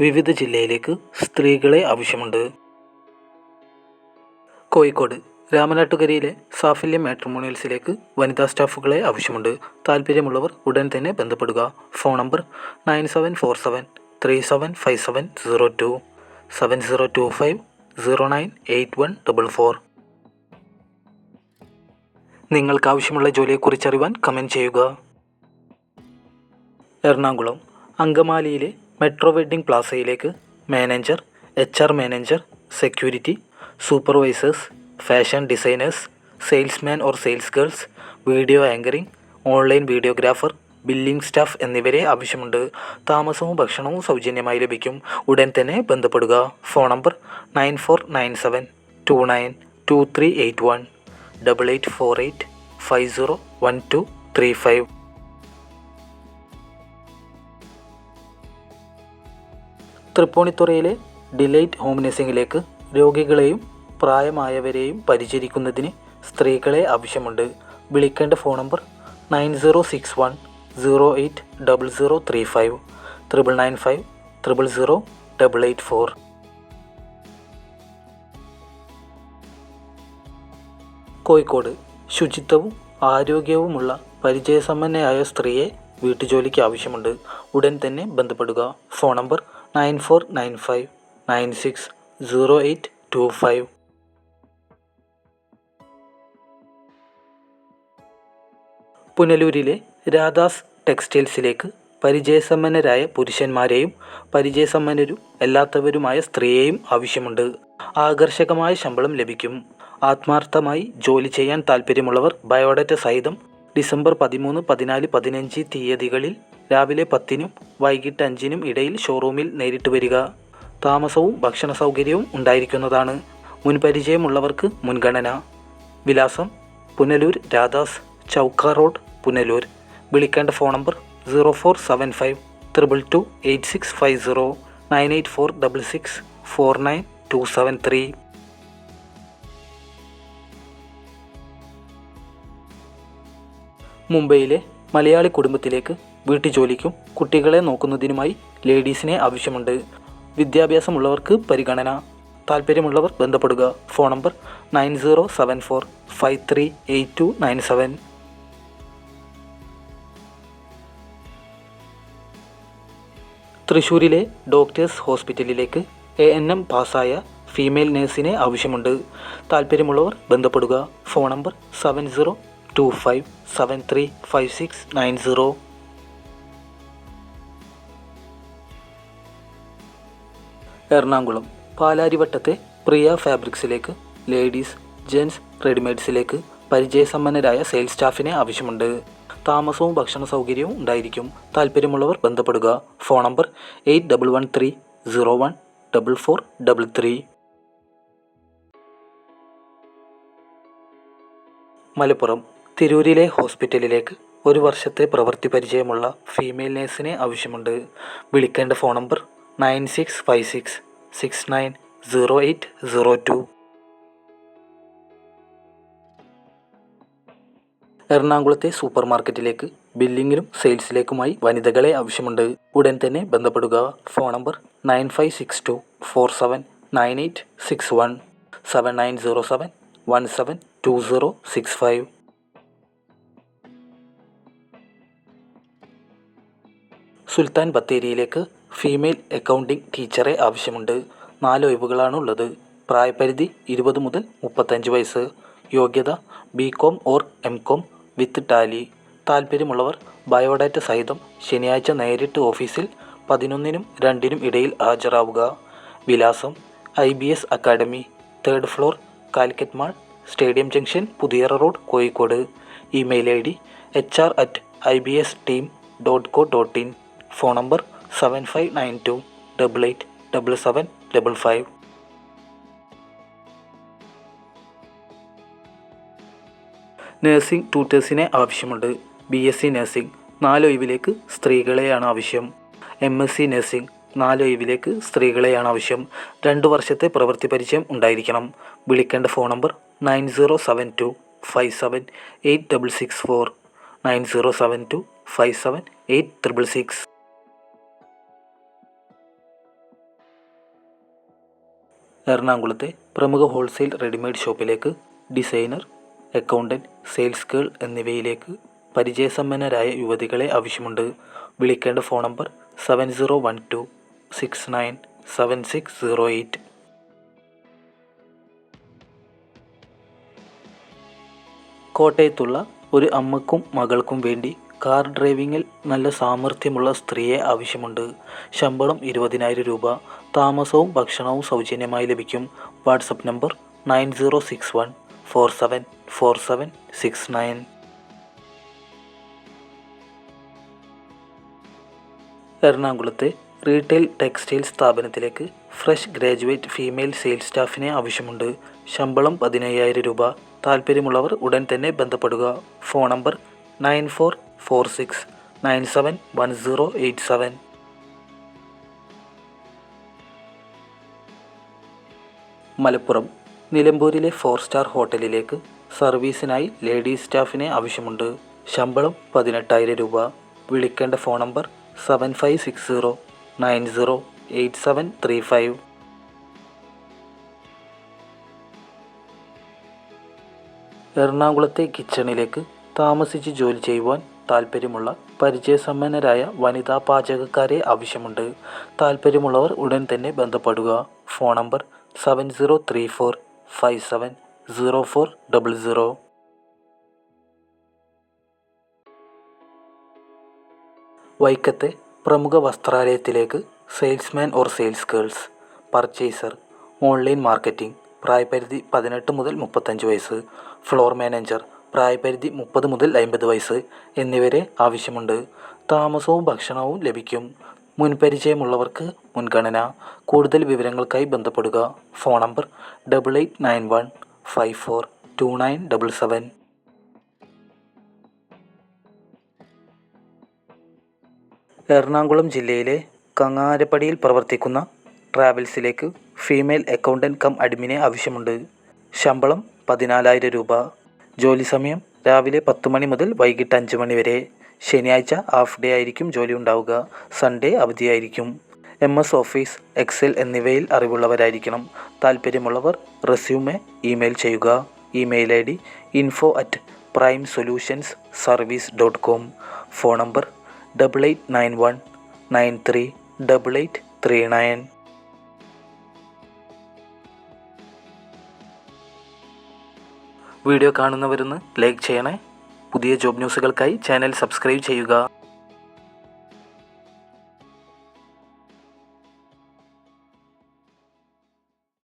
വിവിധ ജില്ലയിലേക്ക് സ്ത്രീകളെ ആവശ്യമുണ്ട്. കോഴിക്കോട് രാമനാട്ടുകരയിലെ സാഫല്യം മാട്രിമോണിയൽസിലേക്ക് വനിതാ സ്റ്റാഫുകളെ ആവശ്യമുണ്ട്. താല്പര്യമുള്ളവർ ഉടൻ തന്നെ ബന്ധപ്പെടുക. Phone number nine seven four seven three seven five seven zero two seven zero two five zero nine eight one double four. നിങ്ങൾക്കാവശ്യമുള്ള ജോലിയെക്കുറിച്ച് അറിയുവാൻ കമന്റ് ചെയ്യുക. എറണാകുളം അങ്കമാലിയിലെ metro wedding പ്ലാസയിലേക്ക് manager H R manager security supervisors fashion designers salesman or sales girls video anchoring online videographer billing staff എന്നിവരെ ആവശ്യമുണ്ട്. താമസവും ഭക്ഷണവും സൗജന്യമായി ലഭിക്കും. ഉടൻ തന്നെ ബന്ധപ്പെടുക. Phone number nine four nine seven two nine two three eight one double eight four eight five zero one two three five തൃപ്പൂണിത്തുറയിലെ delight home നഴ്സിംഗിലേക്ക് രോഗികളെയും പ്രായമായവരെയും പരിചരിക്കുന്നതിന് സ്ത്രീകളെ ആവശ്യമുണ്ട്. വിളിക്കേണ്ട phone number nine zero six one zero eight double zero three five triple nine five triple zero double eight four Kozhikode ശുചിത്വവും ആരോഗ്യവുമുള്ള പരിചയസമ്പന്നയായ സ്ത്രീയെ വീട്ടുജോലിക്ക് ആവശ്യമുണ്ട്. ഉടൻ തന്നെ ബന്ധപ്പെടുക. Phone number nine four nine five nine six zero eight two five. പുനലൂരിലെ Radhas ടെക്സ്റ്റൈൽസിലേക്ക് പരിചയസമ്പന്നരായ പുരുഷന്മാരെയും പരിചയസമ്പന്നരും അല്ലാത്തവരുമായ സ്ത്രീയെയും ആവശ്യമുണ്ട്. ആകർഷകമായ ശമ്പളം ലഭിക്കും. ആത്മാർത്ഥമായി ജോലി ചെയ്യാൻ താൽപ്പര്യമുള്ളവർ ബയോഡാറ്റ സഹിതം ഡിസംബർ പതിമൂന്ന് പതിനാല് പതിനഞ്ച് തീയതികളിൽ രാവിലെ പത്തിനും വൈകിട്ട് അഞ്ചിനും ഇടയിൽ ഷോറൂമിൽ നേരിട്ട് വരിക. താമസവും ഭക്ഷണ സൗകര്യവും ഉണ്ടായിരിക്കുന്നതാണ് മുൻപരിചയമുള്ളവർക്ക് മുൻഗണന. വിലാസം പുനലൂർ രാധാസ് ചൗക്ക റോഡ് പുനലൂർ. വിളിക്കേണ്ട phone number zero four seven five triple two eight six five zero nine eight four double six four nine two seven three മുംബൈയിലെ മലയാളി കുടുംബത്തിലേക്ക് വീട്ടുജോലിക്കും കുട്ടികളെ നോക്കുന്നതിനുമായി ലേഡീസിനെ ആവശ്യമുണ്ട്. വിദ്യാഭ്യാസമുള്ളവർക്ക് പരിഗണന. താല്പര്യമുള്ളവർ ബന്ധപ്പെടുക. Phone number nine zero seven four five three eight two nine seven. തൃശ്ശൂരിലെ doctors ഹോസ്പിറ്റലിലേക്ക് A N M പാസ്സായ ഫീമെയിൽ നേഴ്സിനെ ആവശ്യമുണ്ട്. താല്പര്യമുള്ളവർ ബന്ധപ്പെടുക. Phone number seven zero two five seven three five six nine zero. Ernakulam പാലാരിവട്ടത്തെ Priya ഫാബ്രിക്സിലേക്ക് ലേഡീസ് ജെൻസ് റെഡിമെയ്ഡ്സിലേക്ക് പരിചയസമ്പന്നരായ സെയിൽസ് സ്റ്റാഫിനെ ആവശ്യമുണ്ട്. താമസവും ഭക്ഷണ സൗകര്യവും ഉണ്ടായിരിക്കും. താല്പര്യമുള്ളവർ ബന്ധപ്പെടുക. Phone number eight double one three zero one double four double three. Malappuram തിരൂരിലെ ഹോസ്പിറ്റലിലേക്ക് ഒരു വർഷത്തെ പ്രവൃത്തി പരിചയമുള്ള ഫീമെയിൽ നേഴ്സിനെ ആവശ്യമുണ്ട്. വിളിക്കേണ്ട phone number nine six five six six nine zero eight zero two എറണാകുളത്തെ സൂപ്പർ മാർക്കറ്റിലേക്ക് ബില്ലിങ്ങിലും സെയിൽസിലേക്കുമായി വനിതകളെ ആവശ്യമുണ്ട്. ഉടൻ തന്നെ ബന്ധപ്പെടുക. Phone number nine five six two four seven nine eight six one seven nine zero seven one seven two zero six five Sultan ബത്തേരിയിലേക്ക് female accounting ടീച്ചറെ ആവശ്യമുണ്ട്. നാല് ഒഴിവുകളാണ് ഉള്ളത് പ്രായപരിധി ഇരുപത് മുതൽ മുപ്പത്തഞ്ച് വയസ്സ്. യോഗ്യത B com or M com with tally. താല്പര്യമുള്ളവർ ബയോഡാറ്റ സഹിതം ശനിയാഴ്ച നേരിട്ട് ഓഫീസിൽ പതിനൊന്നിനും രണ്ടിനും ഇടയിൽ ഹാജരാവുക. വിലാസം I B S academy third floor Calicut mall stadium junction Puthiyara road Kozhikode. Email I D H R at I B S team dot co dot in. Phone number seven five nine two double eight double seven double five nursing ട്യൂട്ടേഴ്സിനെ ആവശ്യമുണ്ട്. B S C nursing നാലൊഴിവിലേക്ക് സ്ത്രീകളെയാണ് ആവശ്യം. M S C nursing നാലൊഴിവിലേക്ക് സ്ത്രീകളെയാണ് ആവശ്യം. രണ്ട് വർഷത്തെ പ്രവൃത്തി പരിചയം ഉണ്ടായിരിക്കണം. വിളിക്കേണ്ട phone number nine zero seven two five seven eight double six four nine zero seven two five seven eight six എറണാകുളത്തെ പ്രമുഖ ഹോൾസെയിൽ റെഡിമെയ്ഡ് ഷോപ്പിലേക്ക് ഡിസൈനർ അക്കൗണ്ടന്റ് സെയിൽസ് ഗേൾ എന്നിവയിലേക്ക് പരിചയസമ്പന്നരായ യുവതികളെ ആവശ്യമുണ്ട്. വിളിക്കേണ്ട phone number seven zero one two six nine seven six zero eight കോട്ടയത്തുള്ള ഒരു അമ്മക്കും മകൾക്കും വേണ്ടി കാർ ഡ്രൈവിംഗിൽ നല്ല സാമർഥ്യമുള്ള സ്ത്രീയെ ആവശ്യമുണ്ട്. ശമ്പളം ഇരുപതിനായിരം രൂപ. താമസവും ഭക്ഷണവും സൗജന്യമായി ലഭിക്കും. WhatsApp number nine zero six one four seven four seven six nine. എറണാകുളത്തെ റീറ്റെയിൽ ടെക്സ്റ്റൈൽ സ്ഥാപനത്തിലേക്ക് ഫ്രഷ് ഗ്രാജുവേറ്റ് ഫീമെയിൽ സെയിൽസ് സ്റ്റാഫിനെ ആവശ്യമുണ്ട്. ശമ്പളം പതിനയ്യായിരം രൂപ. താല്പര്യമുള്ളവർ ഉടൻ തന്നെ ബന്ധപ്പെടുക. Phone number nine four four six nine seven one zero eight seven Malappuram നിലമ്പൂരിലെ ഫോർ സ്റ്റാർ ഹോട്ടലിലേക്ക് സർവീസിനായി ലേഡീസ് സ്റ്റാഫിനെ ആവശ്യമുണ്ട്. ശമ്പളം പതിനെട്ടായിരം രൂപ. വിളിക്കേണ്ട phone number seven five six zero nine zero eight seven three five എറണാകുളത്തെ കിച്ചണിലേക്ക് താമസിച്ച് ജോലി ചെയ്യുവാൻ താല്പര്യമുള്ള പരിചയസമ്പന്നരായ വനിതാ പാചകക്കാരെ ആവശ്യമുണ്ട്. താല്പര്യമുള്ളവർ ഉടൻ തന്നെ ബന്ധപ്പെടുക. Phone number seven zero three four five seven zero four double zero. വൈക്കത്തെ പ്രമുഖ വസ്ത്രാലയത്തിലേക്ക് salesman or sales girls. Purchaser. Online marketing. പ്രായപരിധി പതിനെട്ട് മുതൽ മുപ്പത്തഞ്ച് വയസ്സ്. Floor manager. പ്രായപരിധി മുപ്പത് മുതൽ അമ്പത് വയസ്സ് എന്നിവരെ ആവശ്യമുണ്ട്. താമസവും ഭക്ഷണവും ലഭിക്കും. മുൻപരിചയമുള്ളവർക്ക് മുൻഗണന. കൂടുതൽ വിവരങ്ങൾക്കായി ബന്ധപ്പെടുക. Phone number double eight nine one five four two nine double seven Ernakulam ജില്ലയിലെ കങ്ങാരപ്പടിയിൽ പ്രവർത്തിക്കുന്ന ട്രാവൽസിലേക്ക് ഫീമെയിൽ അക്കൗണ്ടന്റ് കം അഡ്മിനെ ആവശ്യമുണ്ട്. ശമ്പളം പതിനാലായിരം രൂപ. ജോലി സമയം രാവിലെ പത്ത് മണി മുതൽ വൈകിട്ട് അഞ്ച് മണി വരെ. ശനിയാഴ്ച ഹാഫ് ഡേ ആയിരിക്കും ജോലി ഉണ്ടാവുക. സൺഡേ അവധിയായിരിക്കും എം എസ് ഓഫീസ് എക്സൽ എന്നിവയിൽ അറിവുള്ളവരായിരിക്കണം. താല്പര്യമുള്ളവർ റെസ്യൂമെ ഇമെയിൽ ചെയ്യുക. Email I D info at prime solutions service dot com phone number double eight nine one nine three double eight three nine video കാണുന്നവരൊന്ന് like ചെയ്യണേ. പുതിയ job ന്യൂസുകൾക്കായി channel subscribe ചെയ്യുക.